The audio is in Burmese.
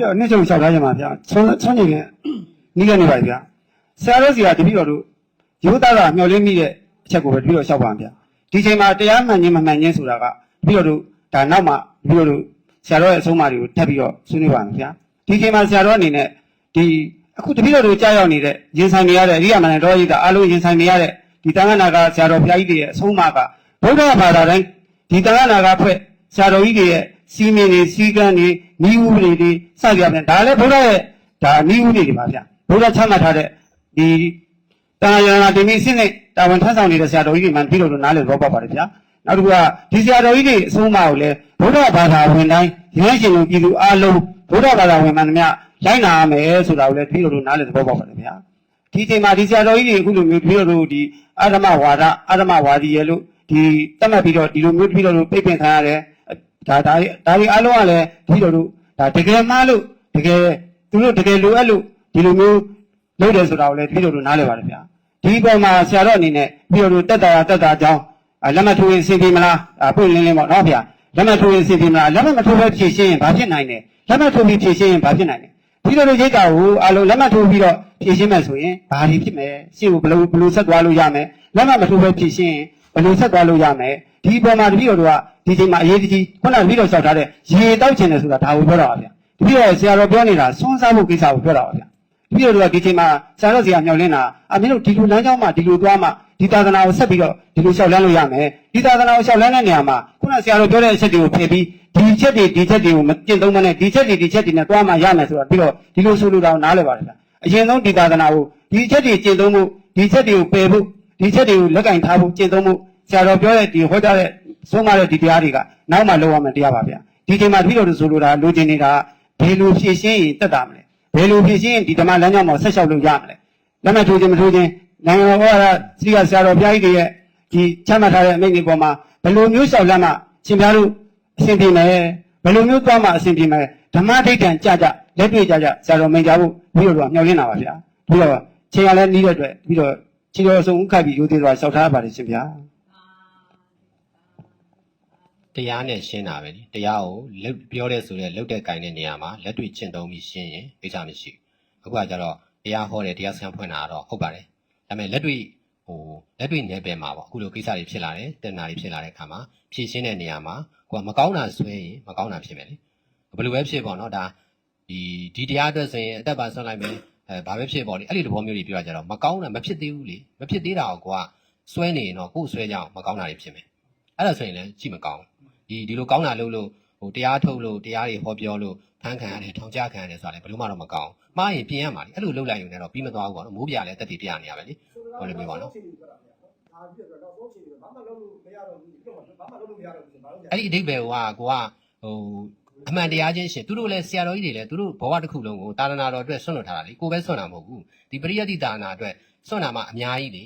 ပြီးတော့နှစ်ချုပ်လျှောက်ထားကြမှာဗျာဆွမ်းဆွမ်းနေကနီးကနေပါဗျာဆရာတော်စီကတပည့်တော်တို့ရိုးသားတာမျှော်လင့်မိတဲ့အချက်ကိုပဲတပည့်တော်လျှောက်ပါဗျာဒီချိန်မှာတရားမှန်ခြင်းမမှန်ခြင်းဆိုတာကတပည့်တော်တို့ဒါနောက်မှတပည့်တော်တို့ဆရာတော်ရဲ့အဆုံးအမတွေကိုထပ်ပြီးတော့ဆွေးနွေးပါမယ်ဗျာဒီချိန်မှာဆရာတော်အနေနဲ့ဒီအခုတပည့်တော်တို့ကြားရောက်နေတဲ့ရင်ဆိုင်နေရတဲ့အရိယာမဏ္ဍတော်ကြီးကအားလုံးရင်ဆိုင်နေရတဲ့ဒီတန်ခါနာကဆရာတော်ဘုရားကြီးတွေရဲ့အဆုံးအမကဗုဒ္ဓဘာသာတိုင်းဒီတန်ခါနာကဖွဲ့ဆရာတော်ကြီးတွေရဲ့ စီမင်းတွေစီကံတွေဤဥပဒေတွေစကြပြန်ဒါလည်းဗုဒ္ဓရဲ့ဒါဤဥပဒေတွေပါဗျာဗုဒ္ဓချမှတ်ထားတဲ့ဒီတန်ခါရဏတင်ပြီးစစ်နဲ့တာဝန်ထမ်းဆောင်နေတဲ့ဆရာတော်ကြီးတွေမှပြီးလို့နားလည်တော့ပါပါတယ်ဗျာနောက်တစ်ခုကဒီဆရာတော်ကြီးတွေအဆုံးအမကိုလည်းဗုဒ္ဓဘာသာဝင်တိုင်းရဟန်းရှင်လူပြည်သူအားလုံးဗုဒ္ဓဘာသာဝင်မှန်သမျှလိုက်နာရမယ်ဆိုတာကိုလည်းပြီးလို့နားလည်တော့ပါပါတယ်ဗျာဒီချိန်မှာဒီဆရာတော်ကြီးတွေအခုလိုမျိုးပြီးတော့ဒီအာဓမဝါဒအာဓမဝါဒီရဲ့လို့ဒီတတ်မှတ်ပြီးတော့ဒီလိုမျိုးပြီးတော့ပိတ်ပင်ခံရတယ် ဒါဒါဒါတွေအားလုံးကလည်းပြီးတော့ဒါတကယ်မှလို့တကယ်သူတို့တကယ်လိုအပ်လို့ဒီလိုမျိုးလုပ်တယ်ဆိုတာကိုလည်းပြီးတော့နားလည်ပါတယ်ဗျာဒီပုံမှာဆရာတော်အနေနဲ့ပြီးတော့တက်တာတက်တာကြောင်းအာလက်မှတ်ထိုးရင်အဆင်ပြေမလားအပွင့်လင်းလင်းပေါ့နော်ဗျာလက်မှတ်ထိုးရင်အဆင်ပြေမလားလက်မှတ်မထိုးဘဲဖြည့်ရှင်းရင်ဘာဖြစ်နိုင်လဲလက်မှတ်ထိုးပြီးဖြည့်ရှင်းရင်ဘာဖြစ်နိုင်လဲပြီးတော့ရိတ်တာကိုအလုံးလက်မှတ်ထိုးပြီးတော့ဖြည့်ရှင်းမယ်ဆိုရင်ဘာတွေဖြစ်မယ်ရှင်းကိုဘယ်လိုဘယ်လိုဆက်သွားလို့ရမယ်လက်မှတ်မထိုးဘဲဖြည့်ရှင်းရင်ဘယ်လိုဆက်သွားလို့ရမယ် ဒီပုံမှာတပည့်တော်တို့ကဒီချိန်မှာအရေးတကြီးခုနကတပည့်တော်လျှောက်ထားတဲ့ရေတောက်ချင်တယ်ဆိုတာဒါကိုပြောတာပါဗျာတပည့်တော်ဆရာတော်ပြောနေတာစွန်းစားဖို့ကိစ္စကိုပြောတာပါဗျာပြီးတော့ဒီချိန်မှာဆရာတော်စီကမျှော်လင့်တာအမင်းတို့ဒီလိုလမ်းကြောင်းမှာဒီလိုသွားမှဒီသာသနာကိုဆက်ပြီးတော့ဒီလိုလျှောက်လန်းလို့ရမယ်ဒီသာသနာကိုလျှောက်လန်းတဲ့နေရာမှာခုနဆရာတော်ပြောတဲ့အချက်တွေကိုဖယ်ပြီးဒီချက်တွေဒီချက်တွေကိုမကျင့်သုံးမနဲ့ဒီချက်တွေဒီချက်တွေနဲ့သွားမှရမယ်ဆိုတော့ပြီးတော့ဒီလိုဆိုလိုတာကိုနားလည်ပါတယ်ဗျအရင်ဆုံးဒီသာသနာကိုဒီချက်တွေကျင့်သုံးမှုဒီချက်တွေကိုပယ်ဖို့ဒီချက်တွေကိုလက်ကင်ထားဖို့ကျင့်သုံးမှု ဆရာတော်ပြောတဲ့ဒီဟောကြားတဲ့ဆုံးမတဲ့ဒီတရားတွေကနောက်မှလောက်ရမယ်တရားပါဗျဒီချိန်မှာပြီးတော့ဆိုလိုတာလိုချင်နေတာဘယ်လိုဖြည့်ရှင်းရင်တက်တာမလဲဘယ်လိုဖြစ်ရှင်းဒီဓမ္မလမ်းကြောင်းမှာဆက်လျှောက်လို့ရမလဲလက်မှတ်ထိုးခြင်းမထိုးခြင်းနိုင်ငံတော်ဟောရစီကဆရာတော်ဘုရားကြီးတွေရဲ့ဒီချမှတ်ထားတဲ့အမိန့်တွေပေါ်မှာဘယ်လိုမျိုးလျှောက်လမ်းမှရှင်ပြားတို့အစဉ်ပြေမယ်ဘယ်လိုမျိုးသွားမှအစဉ်ပြေမယ်ဓမ္မဒိဋ္ဌံကြကြလက်တွေ့ကြကြဆရာတော်မိန်ကြဖို့ပြီးတော့မျှော်လင့်တာပါဗျာပြီးတော့ချိန်ရလဲနီးတဲ့အတွက်ပြီးတော့ခြေတော်ဆုံးဥက္ခတ်ပြီးရိုးသေးစွာလျှောက်ထားပါတယ်ရှင်ဗျာ တရားနဲ့ရှင်းတာပဲလေတရားကိုလက်ပြောတဲ့ဆိုတဲ့လုတ်တဲ့ကင်တဲ့နေရာမှာလက်တွေ့ကျင့်သုံးပြီးရှင်းရင်ကိစ္စမရှိဘူးအခုကကြတော့တရားဟောတယ်တရားစခန်းဖွင့်တာတော့ဟုတ်ပါတယ်ဒါပေမဲ့လက်တွေ့ဟိုလက်တွေ့နယ်ပယ်မှာပေါ့အခုလိုကိစ္စတွေဖြစ်လာတယ်တင်နာတွေဖြစ်လာတဲ့အခါမှာဖြည့်ရှင်းတဲ့နေရာမှာကိုကမကောင်းတာဆွဲရင်မကောင်းတာဖြစ်မယ်လေဘယ်လိုပဲဖြစ်ပေါ့နော်ဒါဒီဒီတရားအတွက်ဆိုရင်အသက်ပါဆွလိုက်မယ်အဲဘာပဲဖြစ်ပေါ့လေအဲ့ဒီသဘောမျိုးတွေပြောကြတော့မကောင်းတာမဖြစ်သေးဘူးလေမဖြစ်သေးတာကိုကိုကဆွဲနေရင်တော့ကိုယ်ဆွဲကြအောင်မကောင်းတာတွေဖြစ်မယ်အဲ့ဒါဆိုရင်လည်းကြည့်မကောင်းဘူး ဒီဒီလိုကောင်းတာလုပ်လို့ဟိုတရားထုတ်လို့တရားတွေဟောပြောလို့ဖန်ခံရတယ်ထောင်ချခံရတယ်ဆိုတာလည်းဘယ်လို့မှတော့မကောင်းဘူးမှားရင်ပြင်ရမှာလေအဲ့လိုလုပ်လိုက်ရင်လည်းတော့ပြီးမသွားဘူးပေါ့နော်မိုးပြလည်းတက်တည်ပြနေရပဲလေဟောလိုမျိုးပေါ့နော်ဒါပြီးတော့နောက်ဆုံးချိန်ဘာမှလုပ်လို့မရတော့ဘူးဒီတော့ဘာမှလုပ်လို့မရတော့ဘူးဆိုဘာလို့လဲအဲ့ဒီအဓိပ္ပာယ်ကကိုကဟိုအမှန်တရားချင်းရှင်သူတို့လည်းဆရာတော်ကြီးတွေလည်းသူတို့ဘဝတစ်ခုလုံးကိုတာသနာတော်အတွက်ဆွန့်လွတ်ထားတာလေကိုပဲဆွန့်တာမဟုတ်ဘူးဒီပရိယတ်တိတာနာအတွက်ဆွန့်တာမှအများကြီးလေ